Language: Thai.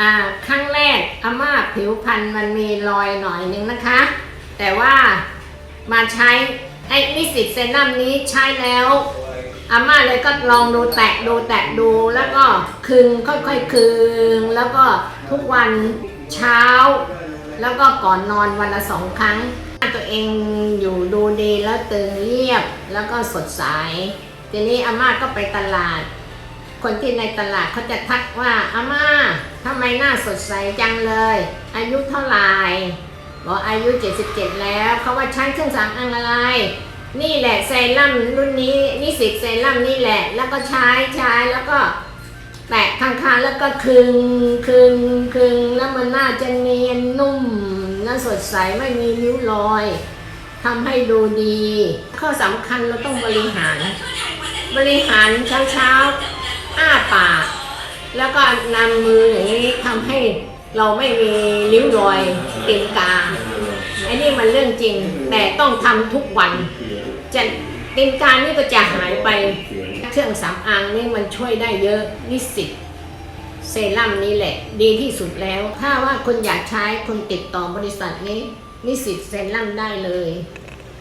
อ่าครั้งแรกอาม่าผิวพรรณมันมีรอยหน่อยนึงนะคะ แต่ว่ามาใช้ไอ้นิสิตเซรั่มนี้ใช้แล้วอาม่าเลยก็ลองดูแตะดูแตะดูแล้วก็คึงค่อยๆคึงแล้วก็ทุกวันเช้า แล้วก็ก่อนนอนวันละสองครั้ง ตัวเองอยู่ดูดีแล้วตึงเรียบแล้วก็สดใสทีนี้อาม่าก็ไปตลาด คนที่ในตลาดเขาจะทักว่าอาม่าทำไมหน้าสดใสจังเลย อายุเท่าไหร่บอกอายุ 77 แล้วเขาว่าใช้เครื่องสำอางอะไร นี่แหละเซรั่มรุ่นนี้นิสิตเซรั่มนี่แหละ แล้วก็ใช้ใช้แล้วก็แตะข้างๆแล้วก็คึงคึงคึงแล้วมันน่าจะเนียนนุ่มและสดใสไม่มีริ้วรอยทำให้ดูดี ข้อสำคัญเราต้องบริหาร บริหารเช้าๆอ้าปาก แล้วก็นำมืออย่างนี้ทำให้เราไม่มีริ้วรอยตีนกาอ้นี่มันเรื่องจริง แต่ต้องทำทุกวัน จะตีนกานี่ก็จะหายไปเครื่องสำอางนี่มันช่วยได้เยอะนิสิตเซรั่มนี้แหละ ดีที่สุดแล้ว ถ้าว่าคุณอยากใช้คุณติดต่อบริษัทนี้นิสิตเซรั่มได้เลย